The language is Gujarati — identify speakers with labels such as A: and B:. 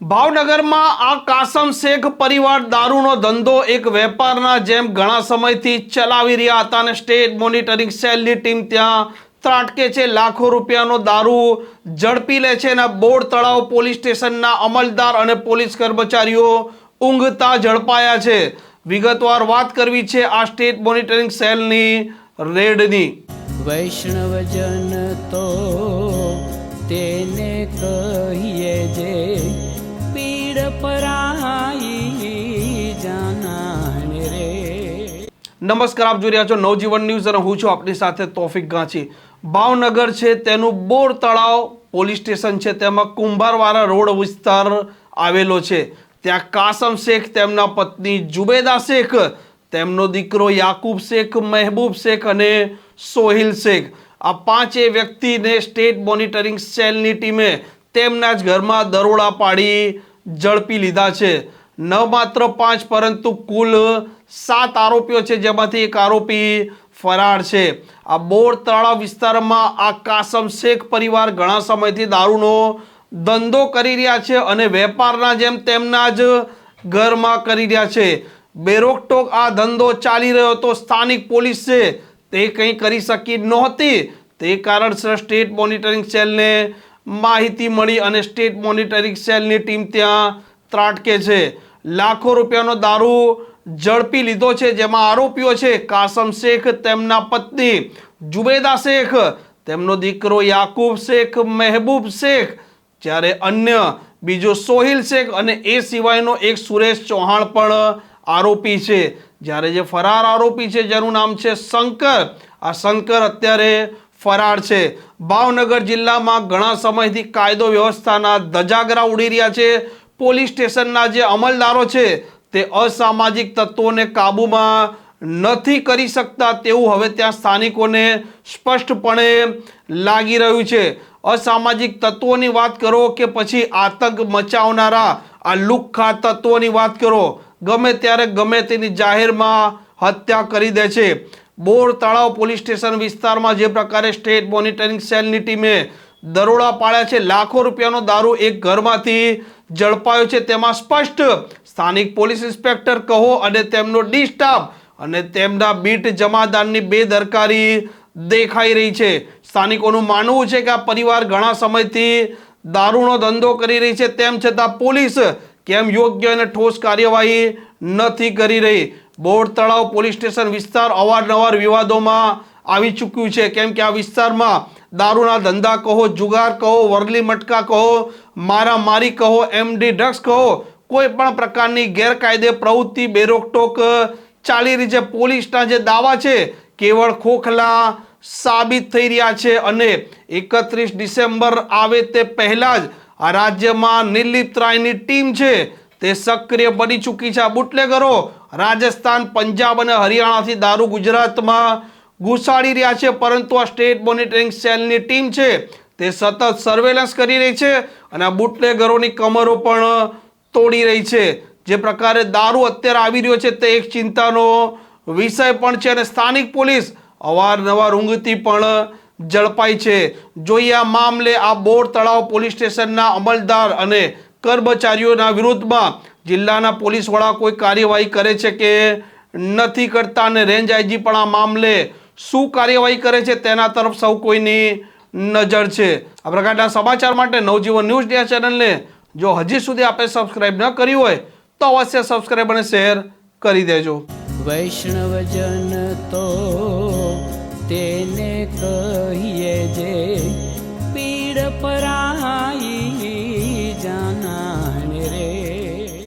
A: ભાવનગરમાં આ કાસમ શેખ પરિવાર દારૂનો ધંધો એક વેપારના જેમ ઘણા સમયથી ચલાવી રહ્યા હતા અને સ્ટેટ મોનિટરિંગ સેલની ટીમ ત્યાં ત્રાટકે છે. લાખો રૂપિયાનો દારૂ ઝડપી લે છે અને બોર્ડ તળાવ પોલીસ સ્ટેશનના અમલદાર અને પોલીસ કર્મચારીઓ ઊંઘતા ઝડપાયા છે. વિગતવાર વાત કરવી છે આ સ્ટેટ મોનિટરિંગ સેલની રેડની.
B: વૈષ્ણવજન તો તેને કહીએ જે
A: નમસ્કાર, આપ જોઈ રહ્યા છો નવજીવન ન્યૂઝ અને હું છું આપની સાથે તોફિક ગાંચી. ભાવનગર છે, તેનું બોર તળાવ પોલીસ સ્ટેશન છે, તેમાં કુંભારવાળા રોડ વિસ્તાર આવેલો છે. ત્યાં કાસમ શેખ, તેમના પત્ની જુબેદા શેખ, તેમનો દીકરો યાકુબ શેખ, મહેબૂબ શેખ અને સોહિલ શેખ. આ પાંચે વ્યક્તિને સ્ટેટ મોનિટરિંગ સેલની ટીમે તેમના જ ઘરમાં દરોડા પાડી ઝડપી લીધા છે. ન માત્ર પાંચ, પરંતુ કુલ સાત આરોપીઓ છે, જેમાંથી એક આરોપી ફરાર છે. આ બોર તળાવ વિસ્તારમાં આ કાસમ શેખ પરિવાર ઘણા સમયથી દારૂનો ધંધો કરી રહ્યા છે અને વેપારના જેમ તેમના જ ઘરમાં કરી રહ્યા છે. બેરોકટોક આ ધંધો ચાલી રહ્યો હતો. સ્થાનિક પોલીસ છે, તે કંઈ કરી શકી નહોતી. તે કારણસર સ્ટેટ મોનિટરિંગ સેલને માહિતી મળી અને સ્ટેટ મોનિટરિંગ સેલની ટીમ ત્યાં ત્રાટકે છે. લાખો રૂપિયાનો દારૂ ઝડપી લીધો છે, જેમાં આરોપીઓ છે, કાસમ શેખ, તેમના પત્ની, જુબેદા શેખ, તેમનો દીકરો યાકુબ શેખ, મહેબૂબ શેખ, જ્યારે અન્ય બીજો સોહિલ શેખ અને એ સિવાયનો એક સુરેશ ચૌહાણ પણ આરોપી છે. જ્યારે જે ફરાર આરોપી છે, જેનું નામ છે શંકર. આ શંકર અત્યારે ફરાર છે. ભાવનગર જિલ્લામાં ઘણા સમયથી કાયદો વ્યવસ્થાના ધજાગરા ઉડી રહ્યા છે. પોલીસ સ્ટેશનના જે અમલદારો છે, તે અસામાજિક તત્વોને કાબૂમાં નથી કરી શકતા તેવું હવે ત્યાં સ્થાનિકોને સ્પષ્ટપણે લાગી રહ્યું છે. અસામાજિક તત્વોની વાત કરો કે પછી આતંક મચાવનારા, આ લુખ્ખા તત્વોની વાત કરો. ગમે ત્યારે ગમે તેની જાહેરમાં હત્યા કરી દે છે. બોર તળાવ પોલીસ સ્ટેશન વિસ્તારમાં જે પ્રકારે સ્ટેટ મોનિટરિંગ સેલની ટીમે દરોડા પાડ્યા છે, લાખો રૂપિયાનો દારૂ એક ઘરમાંથી ઝડપાયો છે. તેમાં સ્પષ્ટ, સ્થાનિક પોલીસ ઇન્સ્પેક્ટર કહો અને તેમનો ડી સ્ટાફ અને તેમના બીટ જમાદારની બેદરકારી દેખાઈ રહી છે. સ્થાનિકોનું માનવું છે કે આ પરિવાર ઘણા સમયથી દારૂનો ધંધો કરી રહી છે. તેમ છતાં પોલીસ કેમ યોગ્ય અને ઠોસ કાર્યવાહી નથી કરી રહી? બોર તળાવ પોલીસ સ્ટેશન વિસ્તાર અવારનવાર વિવાદોમાં આવી ચૂક્યું છે. કેમ કે આ વિસ્તારમાં દારૂના ધંધા કહો, જુગાર કહો, વરલી મટકા કહો, મારામારી કહો, એમડી ડ્રગ્સ કહો, કોઈ પણ પ્રકારની ગેરકાયદે પ્રવૃત્તિ, બેરોકટોક, ચાલી રહી છે. પોલીસના જે દાવા છે, કેવળ ખોખલા સાબિત થઈ રહ્યા છે અને એકત્રીસ ડિસેમ્બર આવે તે પહેલાં જ આ રાજ્યમાં નિર્લિપ્ત રાયની ટીમ છે તે સક્રિય બની ચૂકી છે. આ બુટલેગરો રાજસ્થાન, પંજાબ અને હરિયાણાથી દારૂ ગુજરાતમાં ઘુસાડી રહ્યા છે, પરંતુ આ સ્ટેટ મોનિટરિંગ સેલની ટીમ છે, તે સતત સર્વેલન્સ કરી રહી છે અને આ બુટલેગરોની કમરો પણ તોડી રહી છે. જે પ્રકારે દારૂ અત્યારે આવી રહ્યો છે, તે એક ચિંતાનો વિષય પણ છે અને સ્થાનિક પોલીસ અવારનવાર ઊંઘતી પણ ઝડપાઈ છે. જોઈએ આ મામલે આ બોર તળાવ પોલીસ સ્ટેશનના અમલદાર અને કર્મચારીઓના વિરુદ્ધમાં જિલ્લાના પોલીસ વડા કોઈ કાર્યવાહી કરે છે કે નથી કરતા અને રેન્જ આઈજી પણ આ મામલે શું કાર્યવાહી કરે છે તેના તરફ સૌ કોઈની નજર છે. આ પ્રકારના સમાચાર માટે નવજીવન ન્યૂઝ ડે ચેનલને જો હજી સુધી આપણે સબસ્ક્રાઇબ ન કરી હોય તો અવશ્ય સબસ્ક્રાઇબ અને શેર કરી દેજો.
B: વૈષ્ણવજન તો તેને કહીએ